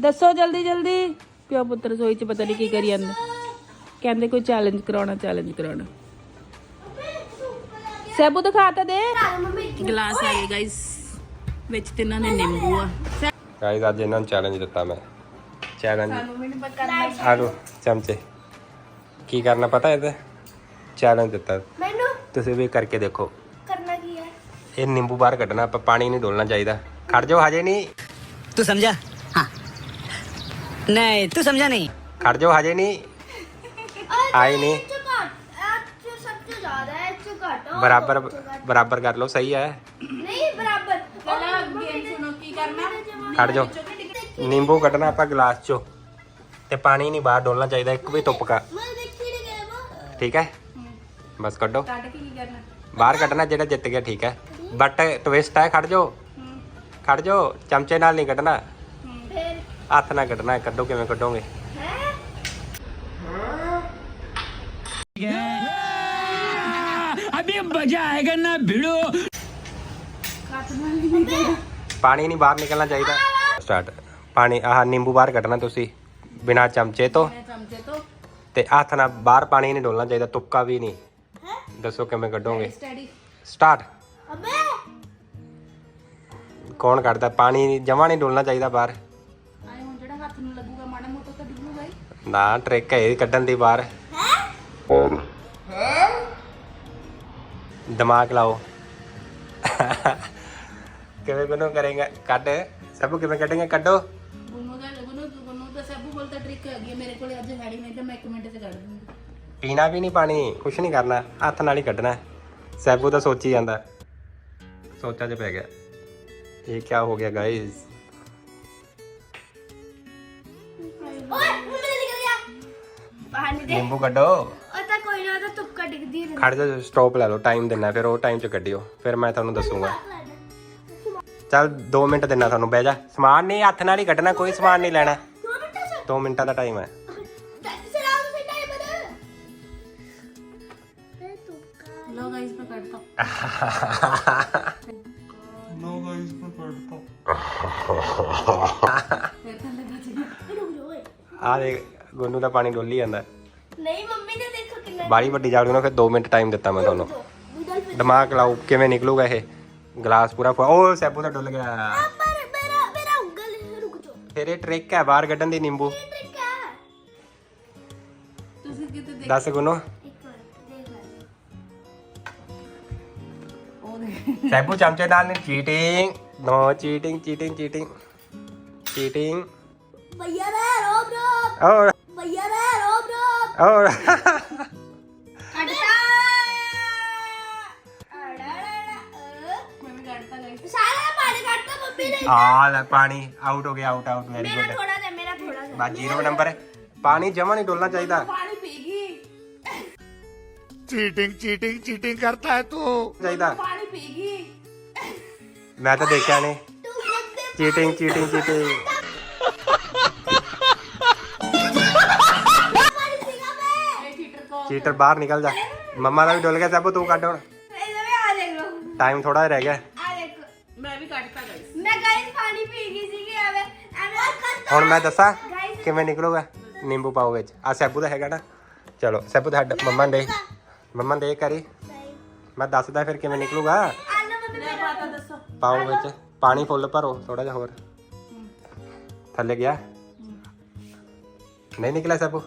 ਦੱਸੋ ਜਲਦੀ ਜਲਦੀ। ਪਿਓ ਪੁੱਤਰ ਸੋਈ ਚ ਪਤਾ ਨਹੀਂ ਕੀ ਕਰੀ ਜਾਂਦੇ। ਕਹਿੰਦੇ ਕੋਈ ਚੈਲੰਜ ਕਰਾਉਣਾ ਚੈਲੰਜ ਕਰਾਉਣਾ। ਸੈਬੂ ਦਿਖਾ ਤਾਂ ਦੇ। ਗਲਾਸ ਆ ਗਏ ਗਾਇਸ ਵਿੱਚ ਤੇ ਇਹਨਾਂ ਦੇ ਨਿੰਬੂ ਆ। ਗਾਇਸ ਅੱਜ ਇਹਨਾਂ ਨੂੰ ਚੈਲੰਜ ਦਿੱਤਾ ਮੈਂ। ਚੈਲੰਜ ਆ ਲੋ ਚਮਚੇ। ਕੀ ਕਰਨਾ ਪਤਾ ਇਹਦਾ? ਚੈਲੰਜ ਦਿੱਤਾ। ਮੈਨੂੰ? ਤੁਸੀਂ ਵੀ ਕਰਕੇ ਦੇਖੋ। ਕਰਨਾ ਕੀ ਹੈ ਇਹ ਨਿੰਬੂ ਬਾਹਰ ਕੱਢਣਾ ਆਪਾਂ ਪਾਣੀ ਨਹੀਂ ਡੋਲਣਾ ਚਾਹੀਦਾ। ਖੜ ਜਾਓ ਹਜੇ ਨਹੀਂ। ਤੂੰ ਸਮਝਾ नहीं तू समझा नहीं ਖੜ ਜਾਓ ਹਜੇ ਨਹੀਂ ਆਏ ਨਹੀਂ ਇਹ ਚ ਘੱਟ ਇਹ ਚ ਸਭ ਤੋਂ ਜ਼ਿਆਦਾ ਹੈ ਇਹ ਚ ਘੱਟ ਉਹ ਬਰਾਬਰ ਚ ਘੱਟ। ਬਰਾਬਰ ਕਰ ਲਓ ਸਹੀ ਹੈ ਨਹੀਂ ਬਰਾਬਰ ਪਹਿਲਾਂ ਗੇਮ ਸੁਣੋ ਕੀ ਕਰਨਾ ਖੜ ਜਾਓ ਨਿੰਬੂ ਕੱਢਣਾ ਆਪਾਂ ਗਲਾਸ ਚੋਂ ਤੇ ਪਾਣੀ ਨਹੀਂ ਬਾਹਰ ਡੋਲਣਾ ਚਾਹੀਦਾ ਇੱਕ ਵੀ ਤੁਪਕਾ ਮੈਂ ਦੇਖੀ ਨਹੀਂ ਗਿਆ ਠੀਕ ਹੈ ਬਸ ਕੱਢੋ ਕੱਢ ਕੇ ਕੀ ਕਰਨਾ ਬਾਹਰ ਕੱਢਣਾ ਜਿਹੜਾ ਜਿੱਤ ਗਿਆ ਠੀਕ ਹੈ ਬਟ ਟਵਿਸਟ ਹੈ ਖੜ ਜਾਓ ਖੜ ਜਾਓ ਚਮਚੇ ਨਾਲ ਨਹੀਂ ਕੱਢਣਾ ਫਿਰ ਹੱਥ ਨਾਲ ਕੱਢਣਾ ਹੈ, ਕੱਢੋ ਕਿਵੇਂ ਕੱਢੋਗੇ ਹੈ अभी मजा आएगा ना भिड़ो ਪਾਣੀ ਨਹੀਂ ਬਾਹਰ ਨਿਕਲਣਾ ਚਾਹੀਦਾ ਸਟਾਰਟ ਪਾਣੀ ਆਹ ਨਿੰਬੂ ਬਾਹਰ ਕੱਢਣਾ ਤੁਸੀਂ ਬਿਨਾ ਚਮਚੇ ਤੋਂ ਚਮਚੇ ਤੋਂ ਤੇ ਹੱਥ ਨਾਲ ਬਾਹਰ ਪਾਣੀ ਨਹੀਂ ਡੋਲਣਾ ਚਾਹੀਦਾ ਤੁਪਕਾ ਵੀ ਨਹੀਂ ਦੱਸੋ ਕਿਵੇਂ ਕੱਢੋਗੇ ਸਟੱਡੀ ਸਟਾਰਟ ਅਬੇ ਕੌਣ ਕੱਢਦਾ ਪਾਣੀ ਜਮਾ ਨਹੀਂ ਡੋਲਣਾ ਚਾਹੀਦਾ ਬਾਹਰ ਨਾ ਟ੍ਰਿਕ ਹੈ ਇਹ ਕੱਢਣ ਦੀ ਬਾਹਰ। ਦਿਮਾਗ ਲਾਓ। ਕਿਵੇਂ ਬਣੋ ਕਰੇਗਾ? ਕੱਢ। ਸਭ ਕਿਵੇਂ ਕੱਢੇਗਾ? ਕੱਢੋ। ਗੁੰਨੂ ਦਾ ਗੁੰਨੂ ਗੁੰਨੂ ਤਾਂ ਸਭੂ ਕੋਲ ਤਾਂ ਟ੍ਰਿਕ ਹੈਗੀ ਹੈ। ਮੇਰੇ ਕੋਲ ਅੱਜ ਹੈ ਨਹੀਂ ਤਾਂ ਮੈਂ ਇੱਕ ਮਿੰਟ 'ਚ ਕੱਢ ਦੂੰਗੀ। ਪੀਣਾ ਵੀ ਨਹੀਂ ਪਾਣੀ ਕੁਛ ਨਹੀਂ ਕਰਨਾ। ਹੱਥ ਨਾਲ ਹੀ ਕੱਢਣਾ। ਸੈਬੂ ਤਾਂ ਸੋਚੀ ਜਾਂਦਾ। ਸੋਚਾਂ 'ਚ ਪੈ ਗਿਆ। ਇਹ ਕੀ ਹੋ ਗਿਆ ਗਾਇਸ ਓਏ ਪਾਣੀ ਦੇ ਨਿੰਬੂ ਕੱਢੋ। ਉਹ ਤਾਂ ਕੋਈ ਨਾ ਉਹ ਤਾਂ ਤੁਪਕਾ ਡਿੱਗਦੀ ਰਹਿੰਦੀ ਖੜ ਜਾ ਸਟਾਪ ਲੈ ਲਓ ਟਾਈਮ ਦੇਣਾ ਫਿਰ ਉਹ ਟਾਈਮ 'ਚ ਕੱਢਿਓ। ਫਿਰ ਮੈਂ ਤੁਹਾਨੂੰ ਦੱਸੂਗਾ। ਚੱਲ 2 ਮਿੰਟ ਦੇਣਾ ਤੁਹਾਨੂੰ ਬਹਿ ਜਾ। ਸਮਾਨ ਨਹੀਂ ਹੱਥ ਨਾਲ ਹੀ ਕੱਢਣਾ ਕੋਈ ਸਮਾਨ ਨਹੀਂ ਲੈਣਾ। ਦੋ ਮਿੰਟਾਂ ਚ। 2 ਮਿੰਟਾਂ ਦਾ ਟਾਈਮ ਹੈ। ਚਲਾਓ ਤੁਸੀਂ ਟਾਈਮ ਬਣਾ। ਇਹ ਤੁਪਕਾ ਲੋ ਗਾਇਸ ਮੈਂ ਕੱਢਤਾ। ਫਿਰ ਥੱਲੇ ਬਚ ਗਿਆ ਰੁਕ ਜਾ ਓਏ। ਆ ਦੇ ਗੋਨੂ ਦਾ ਪਾਣੀ ਡੋਲੀ ਜਾਂਦਾ। ਨਹੀਂ ਮੰਮੀ ਨੇ ਦੇਖੋ ਕਿੰਨਾ ਬਾੜੀ ਵੱਡੀ ਜਾੜੂ ਨਾ ਫਿਰ 2 ਮਿੰਟ ਟਾਈਮ ਦਿੱਤਾ ਮੈਂ ਤੁਹਾਨੂੰ। ਫਿਰ ਦਿਮਾਗ ਲਾਓ ਕਿਵੇਂ ਨਿਕਲੂਗਾ ਇਹ? ਗਲਾਸ ਪੂਰਾ ਫੁਆ ਉਹ ਸੈਬੂ ਤਾਂ ਡੁੱਲ ਗਿਆ। ਪਰ ਮੇਰਾ ਮੇਰਾ ਉਂਗਲ ਰੁਕ ਜਾ ਫਿਰ ਇਹ ਟ੍ਰਿਕ ਹੈ ਬਾਹਰ ਕੱਢਣ ਦੀ ਨਿੰਬੂ। ਇਹ ਟ੍ਰਿਕ ਹੈ? ਤੁਸੀਂ ਕਿਤੇ ਦੇਖ ਦੱਸ ਗੁੰਨੂ। ਇੱਕ ਮਿੰਟ ਦੇਖ ਲੈ। ਉਹ ਦੇਖ ਸੈਬੂ ਚਮਚੇ ਨਾਲ ਨਹੀਂ cheating no cheating cheating cheating cheating ਭਈਆ ਰੇ ਰੋਬ ਰੋਬ ਔਰ ਹੋਰ। ਆ ਲੈ ਪਾਣੀ ਆਊਟ ਹੋ ਗਿਆ ਆਊਟ ਆਊਟ ਵੈਰੀ ਗੁੱਡ ਥੋੜਾ ਜਿਹਾ ਮੇਰਾ ਥੋੜਾ ਜਿਹਾ। ਬਾ ਜ਼ੀਰੋ ਨੰਬਰ ਹੈ। ਪਾਣੀ ਜਮਾ ਨਹੀਂ ਡੋਲਣਾ ਚਾਹੀਦਾ। ਪਾਣੀ ਪੀ ਗਈ। ਚੀਟਿੰਗ ਚੀਟਿੰਗ ਚੀਟਿੰਗ ਕਰਤਾ ਤੂੰ। ਮੈਂ ਤਾਂ ਦੇਖਿਆ ਨੇ। ਚੀਟਿੰਗ ਚੀਟਿੰਗ ਚੀਟਿੰਗ ਚੀਟਰ ਬਾਹਰ ਨਿਕਲ ਜਾ। ਮੰਮਾ ਦਾ ਵੀ ਡੁੱਲ ਗਿਆ ਸੈਬੂ ਤੂੰ ਕੱਢ ਹੁਣ। ਇਹਦੇ ਵਿੱਚ ਆ ਦੇਖ। ਲਓ ਟਾਈਮ ਥੋੜਾ ਰਹਿ ਗਿਆ। ਆ ਦੇਖੋ। ਮੈਂ ਵੀ ਕੱਢਤਾ ਗਾਇਸ ਮੈਂ ਗਾਇਸ ਪਾਣੀ ਪੀ ਗਈ ਸੀਗੀ ਐਵੇਂ ਐਵੇਂ ਹੁਣ ਮੈਂ ਦੱਸਾਂ ਕਿਵੇਂ ਨਿਕਲੂਗਾ? ਨਿੰਬੂ ਪਾਓ ਵਿੱਚ। ਆ ਸੈਬੂ ਦਾ ਹੈਗਾ ਨਾ। ਚਲੋ ਸੈਬੂ ਦਾ ਹੱਡ ਮੰਮਾ ਦੇ। ਮੰਮਾ ਦੇ ਕਰੀ ਮੈਂ ਦੱਸਦਾ ਫਿਰ ਕਿਵੇਂ ਨਿਕਲੂਗਾ। ਪਾਓ ਵਿੱਚ। ਪਾਣੀ ਫੁੱਲ ਭਰੋ ਥੋੜਾ ਜਿਹਾ ਹੋਰ। ਥੱਲੇ ਗਿਆ। ਨਹੀਂ ਨਿਕਲਿਆ ਸੈਬੂ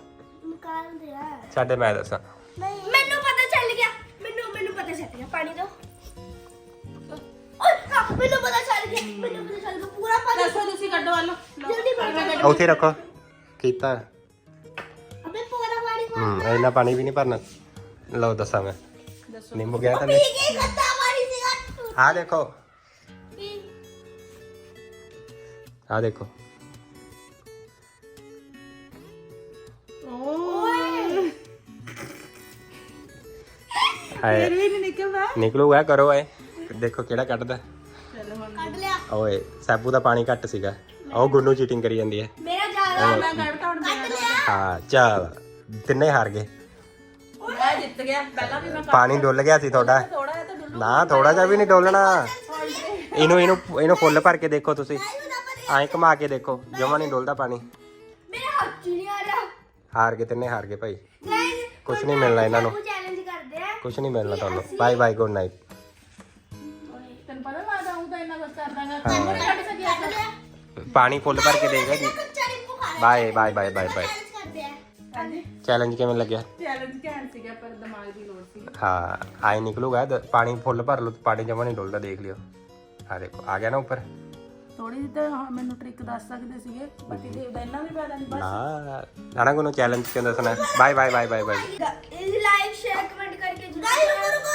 ਸਾਡੇ ਮੈਂ ਦੱਸਾਂ। ਮੈਨੂੰ ਪਤਾ ਚੱਲ ਗਿਆ। ਮੈਨੂੰ ਮੈਨੂੰ ਪਤਾ ਚੱਲ ਗਿਆ। ਪਾਣੀ ਦੋ। ਓਏ ਹਾਂ, ਮੈਨੂੰ ਪਤਾ ਚੱਲ ਗਿਆ। ਮੈਨੂੰ ਪਤਾ ਚੱਲ ਗਿਆ। ਪੂਰਾ ਪਾਣੀ ਦੱਸੋ ਤੁਸੀਂ ਕੱਢੋ ਆਲੋ ਜਲਦੀ ਪਾਣੀ ਉੱਥੇ ਰੱਖੋ। ਕੀਤਾ ਅਬੇ ਪੂਰਾ ਪਾਣੀ ਪਾ ਹੂੰ ਇੰਨਾ ਪਾਣੀ ਵੀ ਨਹੀਂ ਭਰਨਾ। ਲਓ ਦੱਸਾਂ ਮੈਂ। ਦੱਸੋ। ਨਿੰਬੂ ਗਿਆ ਤਾਂ ਪੀ ਪਾਣੀ ਸੀਗਾ। ਆ ਦੇਖੋ। ਪੀ ਆ ਦੇਖੋ। ਓਏ ਹਾਏ। ਵੀ ਨਹੀਂ ਨਿਕਲਦਾ? ਨਿਕਲੂਗਾ ਕਰੋ ਐ ਦੇਖੋ ਕਿਹੜਾ ਕੱਢਦਾ। ਚਲੋ ਹੁਣ। ਕੱਢ ਲਿਆ। ਓਏ ਸੈਬੂ ਦਾ ਪਾਣੀ ਘੱਟ ਸੀਗਾ। ਉਹ ਗੁੰਨੂ ਚੀਟਿੰਗ ਕਰੀ ਜਾਂਦੀ ਹੈ। ਮੇਰਾ ਜ਼ਿਆਦਾ ਮੈਂ ਕੱਢਤਾ ਹੁਣ ਕੱਢ ਲਿਆ। ਹਾਂ ਚੱਲ। ਤਿੰਨੇ ਹਾਰ ਗਏ। ਮੈਂ ਜਿੱਤ ਗਿਆ। ਪਹਿਲਾਂ ਵੀ ਮੈਂ ਪਾਣੀ ਡੁੱਲ ਗਿਆ ਸੀ ਤੁਹਾਡਾ। ਥੋੜਾ ਜਿਹਾ ਤਾਂ ਡੁੱਲੂ। ਨਾ ਥੋੜਾ ਜਿਹਾ ਵੀ ਨਹੀਂ ਡੋਲਣਾ। ਇਹਨੂੰ ਇਹਨੂੰ ਇਹਨੂੰ ਫੁੱਲ ਭਰ ਕੇ ਦੇਖੋ ਤੁਸੀਂ। ਐਂ ਘੁਮਾ ਕੇ ਦੇਖੋ। ਜਮਾ ਨਹੀਂ ਡੁੱਲਦਾ ਪਾਣੀ। ਮੇਰੇ ਹੱਥ 'ਚ ਨਹੀਂ ਆ ਰਿਹਾ। ਹਾਰ ਕੇ ਤਿੰਨੇ ਹਾਰ ਗਏ ਭਾਈ। ਗਾਇਸ ਕੁਛ ਨਹੀਂ ਮਿਲਣਾ ਇਹਨਾਂ ਨੂੰ। ਕੁਝ ਨਹੀਂ ਮਿਲਣਾ ਤੁਹਾਨੂੰ। ਬਾਏ ਬਾਏ ਗੁੱਡ ਨਾਈਟ ਤੈਨੂੰ ਪਤਾ ਲੱਗਦਾ ਹੂੰ ਤਾਂ ਇੰਨਾ ਕੁਝ ਕਰਦਾਗਾ ਹਾਂ। ਕੱਢ ਸਕਿਆ ਪਾਣੀ ਫੁੱਲ ਭਰ ਕੇ ਦੇਗਾ ਜੀ bye bye bye bye bye challenge ਕਿਵੇਂ ਲੱਗਿਆ? ਚੈਲੰਜ ਘੈਂਟ ਸੀਗਾ ਪਰ ਦਿਮਾਗ ਦੀ ਲੋੜ ਸੀ। ਹਾਂ ਆਏ ਨਿਕਲੂਗਾ। ਪਾਣੀ ਫੁੱਲ ਭਰ ਲਓ ਤੇ ਪਾਣੀ ਜਮਾ ਨਹੀਂ ਡੁੱਲਦਾ ਦੇਖ ਲਿਓ। ਆ ਦੇਖੋ ਆ ਗਿਆ ਨਾ ਉੱਪਰ? ਥੋੜੀ ਜਿਹੀ ਤਾਂ ਹਾਂ ਮੈਨੂੰ ਟ੍ਰਿਕ ਦੱਸ ਸਕਦੇ ਸੀਗੇ ਬਾਕੀ ਦੇਵ ਦਾ ਇੰਨਾ ਵੀ ਫਾਇਦਾ ਨਹੀਂ ਬਸ। ਨਾ ਨਾਣਾ ਕੋਨੂੰ ਚੈਲੰਜ ਕਿਉਂ ਦੱਸਣਾ? Bye bye bye bye bye ਇਸ ਲਾਈਵ Galinha número